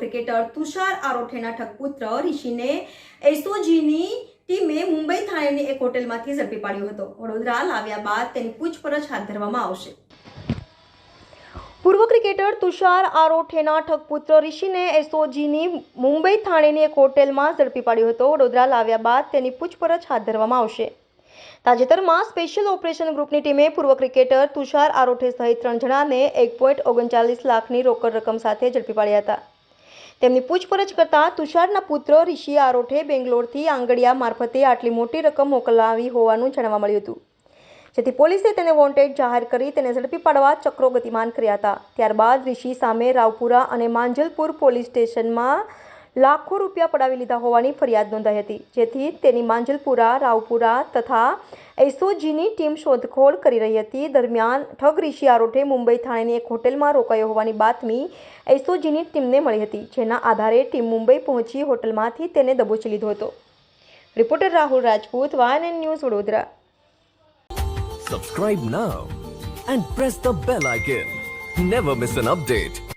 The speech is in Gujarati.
ક્રિકેટર તુષાર આરોઠેના ઠગપુત્ર ઋષિને એસઓજીની ટીમે મુંબઈ થાણેની એક હોટેલમાંથી ઝડપી પાડ્યો હતો. વડોદરા લાવ્યા બાદ તેની પૂછપરછ હાથ ધરવામાં આવશે. પૂર્વ ક્રિકેટર તુષાર આરોઠેના ઠગપુત્ર ઋષિને એસઓજીની મુંબઈ થાણેની એક હોટેલમાં ઝડપી પાડ્યો હતો. વડોદરા લાવ્યા બાદ તેની પૂછપરછ હાથ ધરવામાં આવશે. તાજેતરમાં સ્પેશિયલ ઓપરેશન ગ્રુપની ટીમે પૂર્વ ક્રિકેટર તુષાર આરોઠે સહિત ત્રણ જણાને એક પોઈન્ટ ઓગણચાલીસ લાખની રોકડ રકમ સાથે ઝડપી પાડ્યા હતા. તેમની પૂછપરછ કરતા તુષારના પુત્ર ઋષિ આરોઠે બેંગ્લોરથી આંગડિયા મારફતે આટલી મોટી રકમ મોકલાવી હોવાનું જાણવા મળ્યું હતું. જેથી પોલીસે તેને વોન્ટેડ જાહેર કરી તેને ઝડપી પાડવા ચક્રો ગતિમાન કર્યા હતા. ત્યારબાદ ઋષિ સામે રાવપુરા અને માંજલપુર પોલીસ સ્ટેશનમાં લાખો રૂપિયા પડાવી લીધા હોવાની ફરિયાદ નોંધાઈ હતી. જેથી તેની માંજલપુરા, રાવપુરા તથા એસઓજીની ટીમ શોધખોળ કરી રહી હતી. દરમિયાન ઠગ ઋષિ આરોઠે મુંબઈ થાણેની એક હોટેલમાં રોકાયો હોવાની બાતમી એસઓજીની ટીમને મળી હતી, જેના આધારે ટીમ મુંબઈ પહોંચી હોટલમાંથી તેને દબોચી લીધો હતો. Reporter Rahul Rajput YNN news Vadodara. Subscribe now and press the bell icon never miss an update.